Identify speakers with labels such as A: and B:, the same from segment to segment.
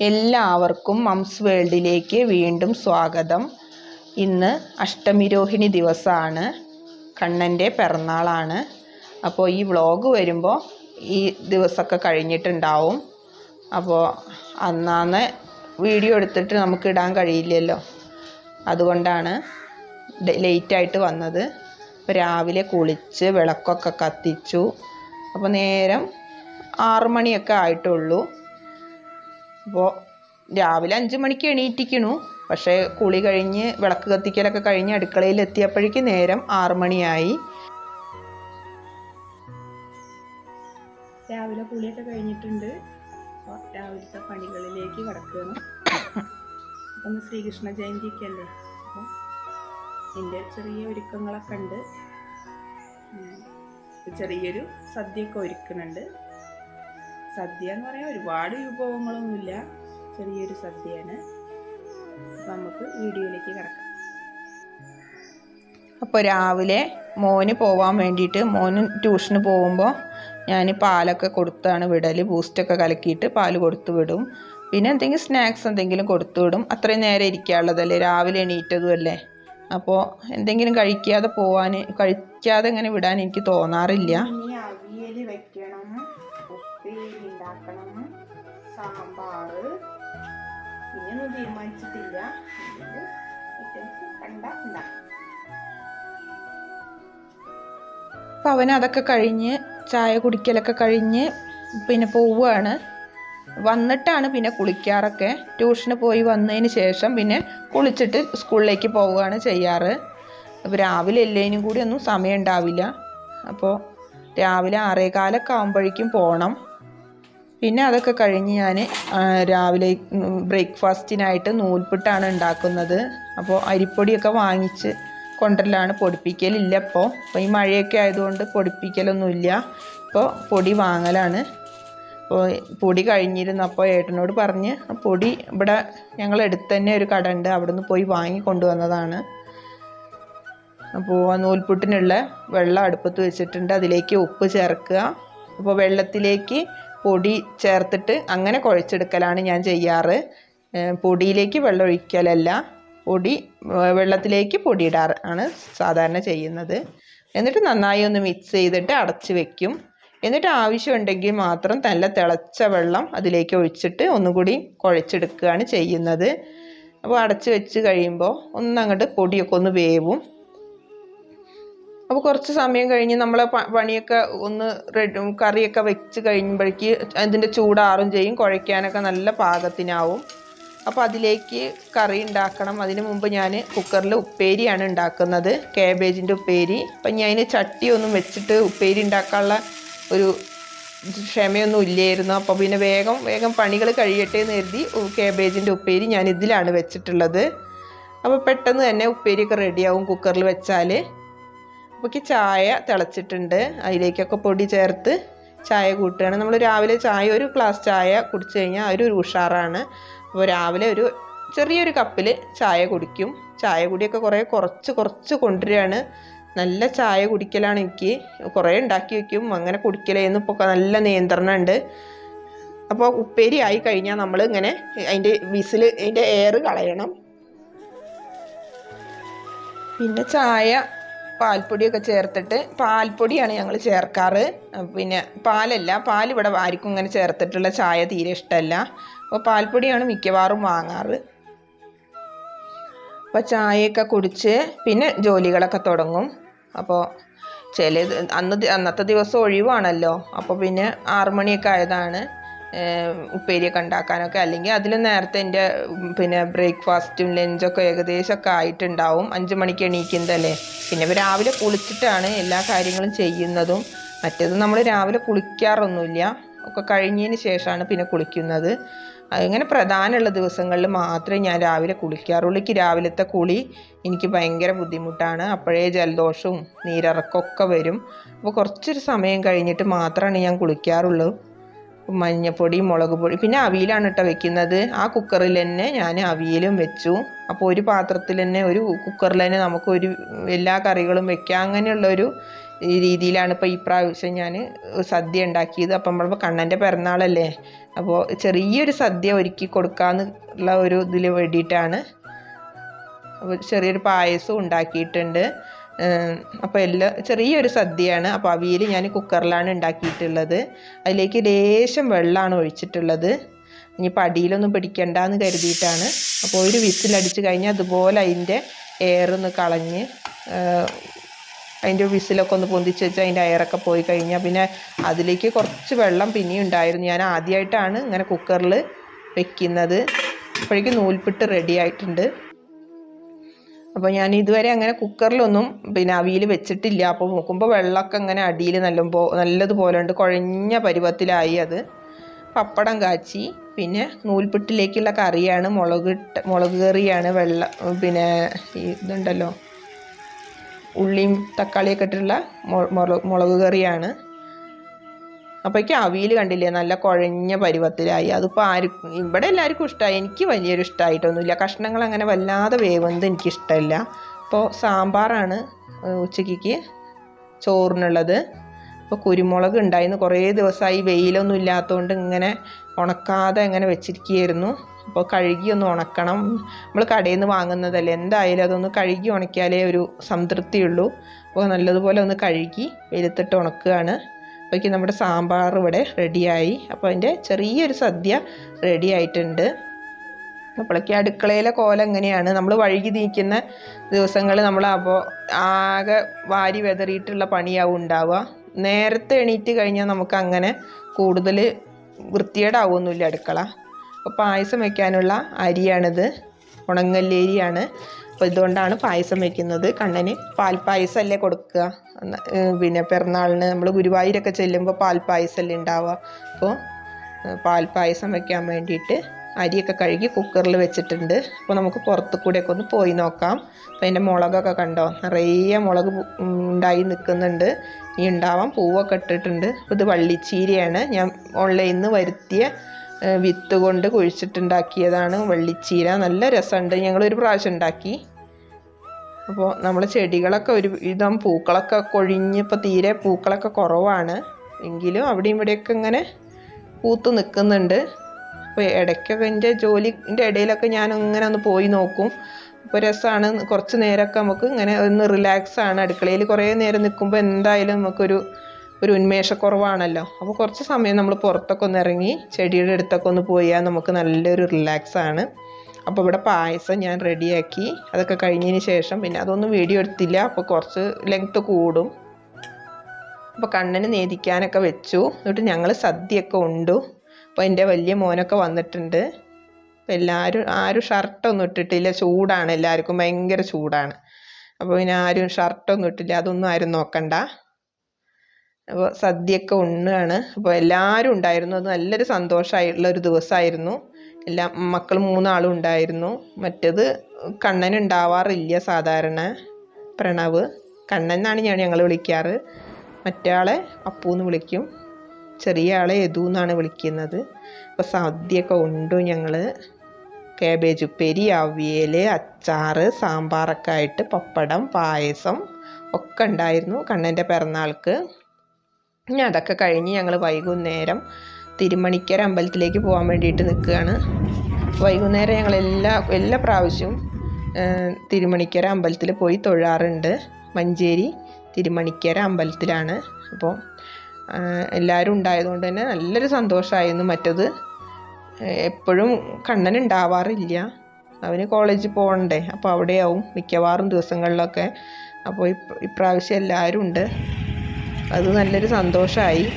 A: എല്ലാവർക്കും മംസ് വേൾഡിലേക്ക് വീണ്ടും സ്വാഗതം. ഇന്ന് അഷ്ടമിരോഹിണി ദിവസമാണ് കണ്ണന്റെ പിറന്നാളാണ്. അപ്പോൾ ഈ വ്ളോഗ് വരുമ്പോൾ ഈ ദിവസമൊക്കെ കഴിഞ്ഞിട്ടുണ്ടാവും. അപ്പോൾ അന്നാന്ന് വീഡിയോ എടുത്തിട്ട് നമുക്ക് ഇടാൻ കഴിയില്ലല്ലോ. അതുകൊണ്ടാണ് ലേറ്റായിട്ട് വന്നത്. അപ്പോൾ രാവിലെ കുളിച്ച് വിളക്കൊക്കെ കത്തിച്ചു. അപ്പോൾ നേരം ആറുമണിയൊക്കെ ആയിട്ടുള്ളൂ. അപ്പോൾ രാവിലെ അഞ്ച് മണിക്ക് എണീറ്റിക്കണു. പക്ഷേ കുളി കഴിഞ്ഞ് വിളക്ക് കത്തിക്കലൊക്കെ കഴിഞ്ഞ് അടുക്കളയിൽ എത്തിയപ്പോഴേക്ക് നേരം മണിയായി. രാവിലെ കുളിയൊക്കെ കഴിഞ്ഞിട്ടുണ്ട്. രാവിലത്തെ പണികളിലേക്ക് കിടക്കുകയാണ്. അപ്പം ശ്രീകൃഷ്ണ ജയന്തിക്കല്ലേ? അപ്പം എന്റെ ചെറിയ ഒരുക്കങ്ങളൊക്കെ ഉണ്ട്. ചെറിയൊരു സദ്യയൊക്കെ ഒരുക്കുന്നുണ്ട്. സദ്യ എന്ന് പറയാൻ ഒരുപാട് വിഭവങ്ങളൊന്നുമില്ല. ചെറിയൊരു സദ്യയാണ്. നമുക്ക് വീഡിയോയിലേക്ക് കിടക്കാം. അപ്പോൾ രാവിലെ മോന് പോവാൻ വേണ്ടിയിട്ട് മോന് ട്യൂഷന് പോകുമ്പോൾ ഞാൻ പാലൊക്കെ കൊടുത്താണ് വിടൽ ബൂസ്റ്റൊക്കെ കലക്കിയിട്ട് പാൽ കൊടുത്തു വിടും. പിന്നെ എന്തെങ്കിലും സ്നാക്സ് എന്തെങ്കിലും കൊടുത്തു വിടും. അത്രയും നേരം ഇരിക്കാനുള്ളതല്ലേ? രാവിലെ എണീറ്റതും അല്ലേ? അപ്പോൾ എന്തെങ്കിലും കഴിക്കാതെ പോവാൻ കഴിക്കാതെ ഇങ്ങനെ വിടാൻ എനിക്ക് തോന്നാറില്ല. സാമ്പാർ ഇനിയൊന്നും തീരുമാനിച്ചിട്ടില്ല. ഐറ്റംസ് കണ്ട ഉണ്ടാക്കും അവൻ അതൊക്കെ കഴിഞ്ഞ് ചായ കുടിക്കലൊക്കെ കഴിഞ്ഞ് പിന്നെ പോവുകയാണ് വന്നിട്ടാണ് പിന്നെ കുളിക്കാറൊക്കെ. ട്യൂഷന് പോയി വന്നതിന് ശേഷം പിന്നെ കുളിച്ചിട്ട് സ്കൂളിലേക്ക് പോവുകയാണ് ചെയ്യാറ്. അപ്പോൾ രാവിലെ എല്ലാതിനും കൂടി ഒന്നും സമയം ഉണ്ടാവില്ല. അപ്പോൾ രാവിലെ ആറേകാലൊക്കെ ആകുമ്പോഴേക്കും പോകണം പിന്നെ അതൊക്കെ കഴിഞ്ഞ് ഞാൻ രാവിലെ ബ്രേക്ക്ഫാസ്റ്റിനായിട്ട് നൂൽപുട്ടാണ് ഉണ്ടാക്കുന്നത്. അപ്പോൾ അരിപ്പൊടിയൊക്കെ വാങ്ങിച്ച് കൊണ്ടുവരലാണ് പൊടിപ്പിക്കലില്ല ഇപ്പോൾ അപ്പോൾ ഈ മഴയൊക്കെ ആയതുകൊണ്ട് പൊടിപ്പിക്കലൊന്നുമില്ല. ഇപ്പോൾ പൊടി വാങ്ങലാണ്. അപ്പോൾ പൊടി കഴിഞ്ഞിരുന്നപ്പോൾ ഏട്ടനോട് പറഞ്ഞ് പൊടി ഇവിടെ ഞങ്ങൾ അടുത്ത് തന്നെ ഒരു കട ഉണ്ട് അവിടെ നിന്ന് പോയി വാങ്ങി കൊണ്ടുവന്നതാണ്. അപ്പോൾ നൂൽപുട്ടിനുള്ള വെള്ളം അടുപ്പത്ത് വെച്ചിട്ടുണ്ട്. അതിലേക്ക് ഉപ്പ് ചേർക്കുക. അപ്പോൾ വെള്ളത്തിലേക്ക് പൊടി ചേർത്തിട്ട് അങ്ങനെ കുഴച്ചെടുക്കലാണ് ഞാൻ ചെയ്യാറ്. പൊടിയിലേക്ക് വെള്ളം ഒഴിക്കലല്ല പൊടി വെള്ളത്തിലേക്ക് പൊടി ഇടാറ് ആണ് സാധാരണ ചെയ്യുന്നത്. എന്നിട്ട് നന്നായി ഒന്ന് മിക്സ് ചെയ്തിട്ട് അടച്ച് വെക്കും. എന്നിട്ട് ആവശ്യമുണ്ടെങ്കിൽ മാത്രം നല്ല തിളച്ച വെള്ളം അതിലേക്ക് ഒഴിച്ചിട്ട് ഒന്നുകൂടി കുഴച്ചെടുക്കുകയാണ് ചെയ്യുന്നത്. അപ്പോൾ അടച്ച് വെച്ച് കഴിയുമ്പോൾ ഒന്നങ്ങോട്ട് പൊടിയൊക്കെ ഒന്ന് വേവും. അപ്പോൾ കുറച്ച് സമയം കഴിഞ്ഞ് നമ്മൾ പണിയൊക്കെ ഒന്ന് റെഡി കറിയൊക്കെ വെച്ച് കഴിയുമ്പോഴേക്ക് അതിന്റെ ചൂടാറും ചെയ്യും കുഴയ്ക്കാനൊക്കെ നല്ല പാകത്തിനാവും. അപ്പോൾ അതിലേക്ക് കറി ഉണ്ടാക്കണം. അതിന് മുമ്പ് ഞാൻ കുക്കറിൽ ഉപ്പേരിയാണ് ഉണ്ടാക്കുന്നത് കാബേജിന്റെ ഉപ്പേരി. അപ്പം ഞാൻ ചട്ടിയൊന്നും വെച്ചിട്ട് ഉപ്പേരി ഉണ്ടാക്കാനുള്ള ഒരു ക്ഷമയൊന്നും ഇല്ലായിരുന്നു. അപ്പോൾ പിന്നെ വേഗം വേഗം പണികൾ കഴിയട്ടെ എന്ന് കരുതി കാബേജിന്റെ ഉപ്പേരി ഞാൻ ഇതിലാണ് വെച്ചിട്ടുള്ളത്. അപ്പോൾ പെട്ടെന്ന് തന്നെ ഉപ്പേരിയൊക്കെ റെഡിയാവും കുക്കറിൽ വെച്ചാൽ അപ്പോഴേക്ക് ചായ തിളച്ചിട്ടുണ്ട്. അതിലേക്കൊക്കെ പൊടി ചേർത്ത് ചായ കൂട്ടുകയാണ്. നമ്മൾ രാവിലെ ചായ ഒരു ഗ്ലാസ് ചായ കുടിച്ചു കഴിഞ്ഞാൽ ഒരു ഉഷാറാണ്. അപ്പോൾ രാവിലെ ഒരു ചെറിയൊരു കപ്പിൽ ചായ കുടിക്കും. ചായ കുടിയൊക്കെ കുറേ കുറച്ച് കുറച്ച് കൊണ്ടുവരികയാണ്. നല്ല ചായ കുടിക്കലാണ് എനിക്ക്. കുറേ ഉണ്ടാക്കി വയ്ക്കും. അങ്ങനെ കുടിക്കലേന്ന് ഇപ്പോൾ നല്ല നിയന്ത്രണം ഉണ്ട് അപ്പോൾ ഉപ്പേരി ആയി കഴിഞ്ഞാൽ നമ്മൾ ഇങ്ങനെ അതിന്റെ വിസിൽ അതിന്റെ എയർ കളയണം. പിന്നെ ചായ പാൽപ്പൊടിയൊക്കെ ചേർത്തിട്ട് പാൽപ്പൊടിയാണ് ഞങ്ങൾ ചേർക്കാറ്. പിന്നെ പാലല്ല പാൽ ഇവിടെ ആർക്കും ഇങ്ങനെ ചേർത്തിട്ടുള്ള ചായ തീരെ ഇഷ്ടമല്ല അപ്പോൾ പാൽപ്പൊടിയാണ് മിക്കവാറും വാങ്ങാറ്. അപ്പോൾ ചായയൊക്കെ കുടിച്ച് പിന്നെ ജോലികളൊക്കെ തുടങ്ങും. അപ്പോൾ ചില അന്ന് അന്നത്തെ ദിവസം ഒഴിവാണല്ലോ. അപ്പോൾ പിന്നെ ആറുമണിയൊക്കെ ആയതാണ്. ഉപ്പേരിയൊക്കെ ഉണ്ടാക്കാനൊക്കെ. അല്ലെങ്കിൽ അതിൽ നേരത്തെ എന്റെ പിന്നെ ബ്രേക്ക്ഫാസ്റ്റും ലഞ്ചൊക്കെ ഏകദേശമൊക്കെ ആയിട്ടുണ്ടാവും. അഞ്ച് മണിക്ക് എണീക്കുന്നതല്ലേ. പിന്നെ രാവിലെ കുളിച്ചിട്ടാണ് എല്ലാ കാര്യങ്ങളും ചെയ്യുന്നതും. മറ്റേത് നമ്മൾ രാവിലെ കുളിക്കാറൊന്നുമില്ല. ഒക്കെ കഴിഞ്ഞതിന് ശേഷമാണ് പിന്നെ കുളിക്കുന്നത്. അങ്ങനെ പ്രധാനമുള്ള ദിവസങ്ങളിൽ മാത്രമേ ഞാൻ രാവിലെ കുളിക്കാറുള്ളൂ. എനിക്ക് രാവിലത്തെ കുളി എനിക്ക് ഭയങ്കര ബുദ്ധിമുട്ടാണ്. അപ്പോഴേ ജലദോഷവും നീരിറക്കമൊക്കെ വരും. അപ്പോൾ കുറച്ചൊരു സമയം കഴിഞ്ഞിട്ട് മാത്രമാണ് ഞാൻ കുളിക്കാറുള്ളൂ. മഞ്ഞപ്പൊടി മുളക് പൊടി പിന്നെ അവിയലാണ് കേട്ടോ വെക്കുന്നത്. ആ കുക്കറിൽ തന്നെ ഞാൻ അവിയലും വെച്ചു. അപ്പോൾ ഒരു പാത്രത്തിൽ തന്നെ ഒരു കുക്കറിൽ തന്നെ നമുക്ക് ഒരു എല്ലാ കറികളും വെക്കാം. അങ്ങനെയുള്ളൊരു രീതിയിലാണ് ഇപ്പോൾ ഈ പ്രാവശ്യം ഞാൻ സദ്യ ഉണ്ടാക്കിയത്. അപ്പം നമ്മളിപ്പോൾ കണ്ണന്റെ പിറന്നാളല്ലേ? അപ്പോൾ ചെറിയൊരു സദ്യ ഒരുക്കി കൊടുക്കാന്നുള്ള ഒരു ഇതിൽ വേണ്ടിയിട്ടാണ്. അപ്പോൾ ചെറിയൊരു പായസം ഉണ്ടാക്കിയിട്ടുണ്ട്. അപ്പോൾ എല്ലാ ചെറിയൊരു സദ്യയാണ്. അപ്പോൾ അവിയൽ ഞാൻ കുക്കറിലാണ് ഉണ്ടാക്കിയിട്ടുള്ളത്. അതിലേക്ക് ലേശം വെള്ളമാണ് ഒഴിച്ചിട്ടുള്ളത്. ഇനി പടിയിലൊന്നും പിടിക്കണ്ട എന്ന് കരുതിയിട്ടാണ്. അപ്പോൾ ഒരു വിസിലടിച്ച് കഴിഞ്ഞാൽ അതുപോലെ അതിന്റെ എയറൊന്ന് കളഞ്ഞ് അതിന്റെ വിസിലൊക്കെ ഒന്ന് പൊന്തിച്ച് വെച്ച് അതിന്റെ എയറൊക്കെ പോയി കഴിഞ്ഞാൽ പിന്നെ അതിലേക്ക് കുറച്ച് വെള്ളം പിന്നെയും ഉണ്ടായിരുന്നു. ഞാൻ ആദ്യമായിട്ടാണ് ഇങ്ങനെ കുക്കറിൽ വെക്കുന്നത്. അപ്പോഴേക്കും നൂൽപ്പിട്ട് റെഡി ആയിട്ടുണ്ട്. അപ്പോൾ ഞാൻ ഇതുവരെ അങ്ങനെ കുക്കറിലൊന്നും പിന്നെ അവിയിൽ വെച്ചിട്ടില്ല. അപ്പോൾ നോക്കുമ്പോൾ വെള്ളമൊക്കെ അങ്ങനെ അടിയിൽ നല്ല നല്ലതുപോലെ ഉണ്ട് കുഴഞ്ഞ പരുവത്തിലായി അത്. പപ്പടം കാച്ചി. പിന്നെ നൂൽപ്പിട്ടിലേക്കുള്ള കറിയാണ്. മുളക് മുളക് കറിയാണ് വെള്ള പിന്നെ ഇതുണ്ടല്ലോ. ഉള്ളിയും തക്കാളിയൊക്കെ ഇട്ടിട്ടുള്ള മുളക് കറിയാണ്. അപ്പോഴേക്കും അവിയിൽ കണ്ടില്ലേ? നല്ല കുഴഞ്ഞ പരുവത്തിലായി. അതിപ്പോൾ ആർക്കും ഇവിടെ എല്ലാവർക്കും ഇഷ്ടമായി എനിക്ക് വലിയൊരു ഇഷ്ടമായിട്ടൊന്നുമില്ല കഷ്ണങ്ങൾ അങ്ങനെ വല്ലാതെ വേവുന്നത് എനിക്കിഷ്ടമല്ല. അപ്പോൾ സാമ്പാറാണ് ഉച്ചയ്ക്ക് ചോറിനുള്ളത്. അപ്പോൾ കുരുമുളക് ഉണ്ടായിരുന്നു. കുറേ ദിവസമായി വെയിലൊന്നും ഇല്ലാത്തതുകൊണ്ട് ഇങ്ങനെ ഉണക്കാതെ അങ്ങനെ വെച്ചിരിക്കുകയായിരുന്നു. അപ്പോൾ കഴുകി ഒന്ന് ഉണക്കണം. നമ്മൾ കടയിൽ നിന്ന് വാങ്ങുന്നതല്ലേ. എന്തായാലും അതൊന്ന് കഴുകി ഉണക്കിയാലേ ഒരു സംതൃപ്തിയുള്ളൂ. അപ്പോൾ നല്ലതുപോലെ ഒന്ന് കഴുകി വെയിലത്തിട്ട് ഉണക്കുകയാണ്. അപ്പോഴേക്കും നമ്മുടെ സാമ്പാർ ഇവിടെ റെഡിയായി. അപ്പോൾ അതിന്റെ ചെറിയൊരു സദ്യ റെഡി ആയിട്ടുണ്ട് അപ്പോഴേക്ക് അടുക്കളയിലെ കോലം എങ്ങനെയാണ്? നമ്മൾ വഴുകി നീക്കുന്ന ദിവസങ്ങൾ നമ്മൾ അപ്പോൾ ആകെ വാരി വെതറിയിട്ടുള്ള പണിയാവും ഉണ്ടാവുക. നേരത്തെ എണീറ്റ് കഴിഞ്ഞാൽ നമുക്ക് അങ്ങനെ കൂടുതൽ വൃത്തികേടാവുമൊന്നുമില്ല അടുക്കള. അപ്പോൾ പായസം വയ്ക്കാനുള്ള അരിയാണിത്. ഉണങ്ങല്ലേരിയാണ് അപ്പോൾ ഇതുകൊണ്ടാണ് പായസം വെക്കുന്നത്. കണ്ണന് പാൽപ്പായസമല്ലേ കൊടുക്കുക. പിന്നെ പിറന്നാളിന് നമ്മൾ ഗുരുവായൂരൊക്കെ ചെല്ലുമ്പോൾ പാൽപ്പായസമല്ലേ ഉണ്ടാവുക. അപ്പോൾ പാൽപ്പായസം വെക്കാൻ വേണ്ടിയിട്ട് അരിയൊക്കെ കഴുകി കുക്കറിൽ വെച്ചിട്ടുണ്ട്. അപ്പോൾ നമുക്ക് പുറത്തു കൂടെയൊക്കെ ഒന്ന് പോയി നോക്കാം. അപ്പോൾ അതിന്റെ മുളകൊക്കെ കണ്ടോ? നിറയെ മുളക് ഉണ്ടായി നിൽക്കുന്നുണ്ട്. ഇനി ഉണ്ടാവാം പൂവൊക്കെ ഇട്ടിട്ടുണ്ട്. അപ്പോൾ ഇത് വള്ളിച്ചീരയാണ്. ഞാൻ ഓൺലൈനിൽ നിന്ന് വരുത്തിയ വിത്ത് കൊണ്ട് കുഴിച്ചിട്ടുണ്ടാക്കിയതാണ് വെള്ളിച്ചീര. നല്ല രസമുണ്ട്. ഞങ്ങൾ ഒരു പ്രാവശ്യം ഉണ്ടാക്കി. അപ്പോൾ നമ്മൾ ചെടികളൊക്കെ ഒരു വിധം പൂക്കളൊക്കെ കൊഴിഞ്ഞിപ്പോൾ തീരെ പൂക്കളൊക്കെ കുറവാണ്. എങ്കിലും അവിടെയും ഇവിടെയൊക്കെ ഇങ്ങനെ പൂത്ത് നിൽക്കുന്നുണ്ട്. അപ്പോൾ ഇടയ്ക്കൊക്കെ എന്റെ ജോലിന്റെ ഇടയിലൊക്കെ ഞാൻ ഇങ്ങനെ ഒന്ന് പോയി നോക്കും. അപ്പോൾ രസമാണ്. കുറച്ച് നേരമൊക്കെ നമുക്ക് ഇങ്ങനെ ഒന്ന് റിലാക്സ് ആണ്. അടുക്കളയിൽ കുറേ നേരം നിൽക്കുമ്പോൾ എന്തായാലും നമുക്കൊരു ഒരു ഉന്മേഷക്കുറവാണല്ലോ. അപ്പോൾ കുറച്ച് സമയം നമ്മൾ പുറത്തൊക്കെ ഒന്ന് ഇറങ്ങി ചെടിയുടെ അടുത്തൊക്കെ ഒന്ന് പോയാൽ നമുക്ക് നല്ലൊരു റിലാക്സാണ് അപ്പോൾ ഇവിടെ പായസം ഞാൻ റെഡിയാക്കി അതൊക്കെ കഴിഞ്ഞതിന് ശേഷം പിന്നെ അതൊന്നും വീഡിയോ എടുത്തില്ല. അപ്പോൾ കുറച്ച് ലെങ്ത്ത് കൂടും. അപ്പോൾ കണ്ണന് നേദിക്കാനൊക്കെ വെച്ചു. എന്നിട്ട് ഞങ്ങൾ സദ്യയൊക്കെ ഉണ്ടു. അപ്പോൾ എന്റെ വലിയ മോനൊക്കെ വന്നിട്ടുണ്ട്. അപ്പോൾ എല്ലാവരും ആരും ഷർട്ടൊന്നും ഇട്ടിട്ടില്ല. ചൂടാണ് എല്ലാവർക്കും. ഭയങ്കര ചൂടാണ്. അപ്പോൾ പിന്നെ ആരും ഷർട്ടൊന്നും ഇട്ടില്ല. അതൊന്നും ആരും നോക്കണ്ട. അപ്പോൾ സദ്യയൊക്കെ ഉണ്ണുകയാണ് അപ്പോൾ എല്ലാവരും ഉണ്ടായിരുന്നു. അത് നല്ലൊരു സന്തോഷമായിട്ടുള്ള ഒരു ദിവസമായിരുന്നു. എല്ലാ മക്കൾ മൂന്നാളും ഉണ്ടായിരുന്നു. മറ്റേത് കണ്ണൻ ഉണ്ടാവാറില്ല സാധാരണ പ്രണവ്. കണ്ണൻ എന്നാണ് ഞാൻ ഞങ്ങൾ വിളിക്കാറ്. മറ്റേ അപ്പൂന്ന് വിളിക്കും. ചെറിയ ആളെ യദു എന്നാണ് വിളിക്കുന്നത്. അപ്പോൾ സദ്യയൊക്കെ ഉണ്ടു ഞങ്ങൾ കാബേജ് ഉപ്പേരി അവിയൽ അച്ചാർ സാമ്പാറൊക്കെ ആയിട്ട് പപ്പടം പായസം ഒക്കെ ഉണ്ടായിരുന്നു കണ്ണന്റെ പിറന്നാൾക്ക്. ഇനി അതൊക്കെ കഴിഞ്ഞ് ഞങ്ങൾ വൈകുന്നേരം തിരുമണിക്കര അമ്പലത്തിലേക്ക് പോകാൻ വേണ്ടിയിട്ട് നിൽക്കുകയാണ്. വൈകുന്നേരം ഞങ്ങൾ എല്ലാ എല്ലാ പ്രാവശ്യവും തിരുമണിക്കര അമ്പലത്തിൽ പോയി തൊഴാറുണ്ട്. മഞ്ചേരി തിരുമണിക്കര അമ്പലത്തിലാണ്. അപ്പോൾ എല്ലാവരും ഉണ്ടായതുകൊണ്ട് തന്നെ നല്ലൊരു സന്തോഷമായിരുന്നു മറ്റത്. എപ്പോഴും കണ്ണൻ ഉണ്ടാവാറില്ല. അവന് കോളേജിൽ പോകണ്ടേ അപ്പോൾ അവിടെയാവും മിക്കവാറും ദിവസങ്ങളിലൊക്കെ. അപ്പോൾ ഇപ്രാവശ്യം എല്ലാവരും ഉണ്ട്. അത് നല്ലൊരു സന്തോഷമായി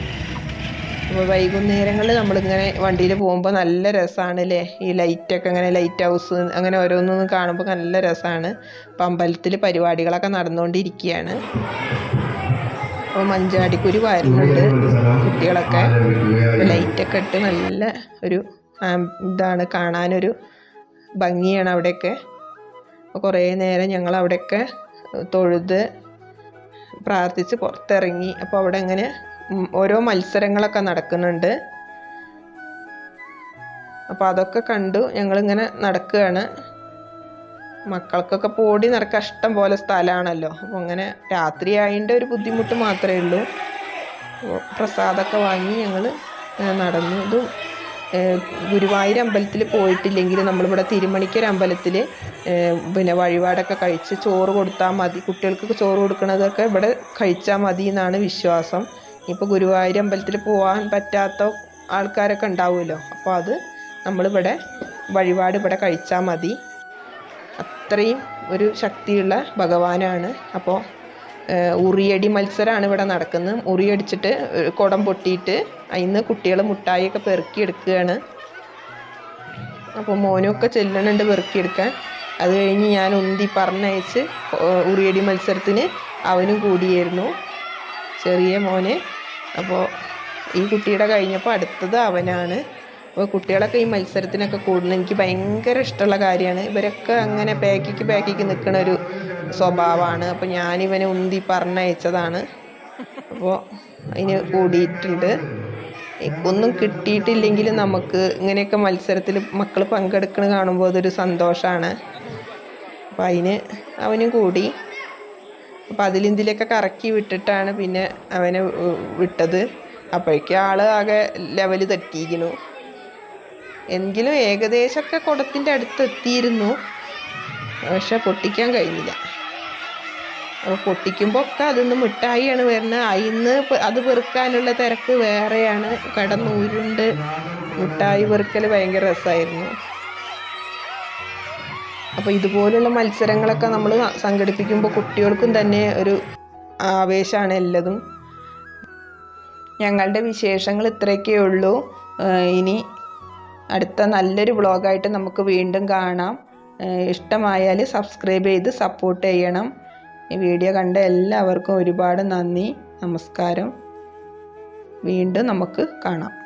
A: അപ്പോൾ വൈകുന്നേരങ്ങളിൽ നമ്മളിങ്ങനെ വണ്ടിയിൽ പോകുമ്പോൾ നല്ല രസമാണ് അല്ലേ ഈ ലൈറ്റൊക്കെ ഇങ്ങനെ ലൈറ്റ് ഹൗസ് അങ്ങനെ ഓരോന്നും കാണുമ്പോൾ നല്ല രസമാണ് അപ്പം അമ്പലത്തിൽ പരിപാടികളൊക്കെ നടന്നുകൊണ്ടിരിക്കുകയാണ് അപ്പോൾ മഞ്ചാടിക്കുരു വരുന്നുണ്ട്. കുട്ടികളൊക്കെ ലൈറ്റൊക്കെ ഇട്ട് നല്ല ഒരു ഇതാണ് കാണാനൊരു ഭംഗിയാണ് അവിടെയൊക്കെ. കുറേ നേരം ഞങ്ങൾ അവിടെയൊക്കെ തൊഴുത് പ്രാർത്ഥിച്ച് പുറത്തിറങ്ങി. അപ്പോൾ അവിടെ ഇങ്ങനെ ഓരോ മത്സരങ്ങളൊക്കെ നടക്കുന്നുണ്ട്. അപ്പോൾ അതൊക്കെ കണ്ടു. ഞങ്ങളിങ്ങനെ നടക്കുകയാണ്. മക്കൾക്കൊക്കെ പോടി നടക്കാൻ ഇഷ്ടം പോലെ സ്ഥലമാണല്ലോ. അപ്പോൾ അങ്ങനെ രാത്രി ആയതിന്റെ ഒരു ബുദ്ധിമുട്ട് മാത്രമേ ഉള്ളൂ. പ്രസാദമൊക്കെ വാങ്ങി ഞങ്ങൾ നടന്നു. ഇതും ഗുരുവായൂർ അമ്പലത്തിൽ പോയിട്ടില്ലെങ്കിൽ നമ്മളിവിടെ തിരുമണിക്കര അമ്പലത്തിൽ പിന്നെ വഴിപാടൊക്കെ കഴിച്ച് ചോറ് കൊടുത്താൽ മതി. കുട്ടികൾക്ക് ചോറ് കൊടുക്കുന്നതൊക്കെ ഇവിടെ കഴിച്ചാൽ മതി എന്നാണ് വിശ്വാസം. ഇപ്പോൾ ഗുരുവായൂർ അമ്പലത്തിൽ പോകാൻ പറ്റാത്ത ആൾക്കാരൊക്കെ ഉണ്ടാവുമല്ലോ. അപ്പോൾ അത് നമ്മളിവിടെ വഴിപാട് ഇവിടെ കഴിച്ചാൽ മതി. അത്രയും ഒരു ശക്തിയുള്ള ഭഗവാനാണ്. അപ്പോൾ ഉറിയടി മത്സരമാണ് ഇവിടെ നടക്കുന്നത്. ഉറിയടിച്ചിട്ട് കുടം പൊട്ടിയിട്ട് അതിന്ന് കുട്ടികൾ മുട്ടായിയൊക്കെ പെറുക്കിയെടുക്കുകയാണ്. അപ്പോൾ മോനൊക്കെ ചെല്ലണുണ്ട് പെറുക്കിയെടുക്കാൻ. അത് കഴിഞ്ഞ് ഞാൻ ഉന്തി പറഞ്ഞയച്ച് ഉറിയടി മത്സരത്തിന് അവനും കൂടിയായിരുന്നു ചെറിയ മോനെ. അപ്പോൾ ഈ കുട്ടിയുടെ കഴിഞ്ഞപ്പോൾ അടുത്തത് അവനാണ്. അപ്പോൾ കുട്ടികളൊക്കെ ഈ മത്സരത്തിനൊക്കെ കൂടുന്നത് എനിക്ക് ഭയങ്കര ഇഷ്ടമുള്ള കാര്യമാണ്. ഇവരൊക്കെ അങ്ങനെ ബാക്കിക്ക് ബാക്കിക്ക് നിൽക്കുന്ന ഒരു സ്വഭാവമാണ്. അപ്പോൾ ഞാനിവനെ ഉന്തി പറഞ്ഞയച്ചതാണ്. അപ്പോൾ അതിന് കൂടിയിട്ടുണ്ട്. ഒന്നും കിട്ടിയിട്ടില്ലെങ്കിലും നമുക്ക് ഇങ്ങനെയൊക്കെ മത്സരത്തിൽ മക്കൾ പങ്കെടുക്കുന്നത് കാണുമ്പോൾ അതൊരു സന്തോഷമാണ്. അപ്പം അതിന് അവനും കൂടി. അപ്പം അതിലിന്തിലൊക്കെ കറക്കി വിട്ടിട്ടാണ് പിന്നെ അവനെ വിട്ടത്. അപ്പോഴേക്കും ആൾ ആകെ ലെവൽ തെറ്റിയിരിക്കുന്നു. എങ്കിലും ഏകദേശമൊക്കെ കുടത്തിന്റെ അടുത്ത് എത്തിയിരുന്നു. പക്ഷെ പൊട്ടിക്കാൻ കഴിഞ്ഞില്ല. അപ്പോൾ പൊട്ടിക്കുമ്പോൾ ഒക്കെ അതിന്ന് മിഠായിയാണ് വരുന്നത്. അതിന്ന് അത് പെറുക്കാനുള്ള തിരക്ക് വേറെയാണ്. കടന്നൂരുണ്ട്. മിഠായി പെറുക്കൽ ഭയങ്കര രസമായിരുന്നു. അപ്പോൾ ഇതുപോലുള്ള മത്സരങ്ങളൊക്കെ നമ്മൾ സംഘടിപ്പിക്കുമ്പോൾ കുട്ടികൾക്കും തന്നെ ഒരു ആവേശമാണ് എല്ലതും. ഞങ്ങളുടെ വിശേഷങ്ങൾ ഇത്രയൊക്കെ ഉള്ളൂ. ഇനി അടുത്ത നല്ലൊരു വ്ളോഗായിട്ട് നമുക്ക് വീണ്ടും കാണാം. ഇഷ്ടമായാൽ സബ്സ്ക്രൈബ് ചെയ്ത് സപ്പോർട്ട് ചെയ്യണം. ഈ വീഡിയോ കണ്ട എല്ലാവർക്കും ഒരുപാട് നന്ദി. നമസ്കാരം. വീണ്ടും നമുക്ക് കാണാം.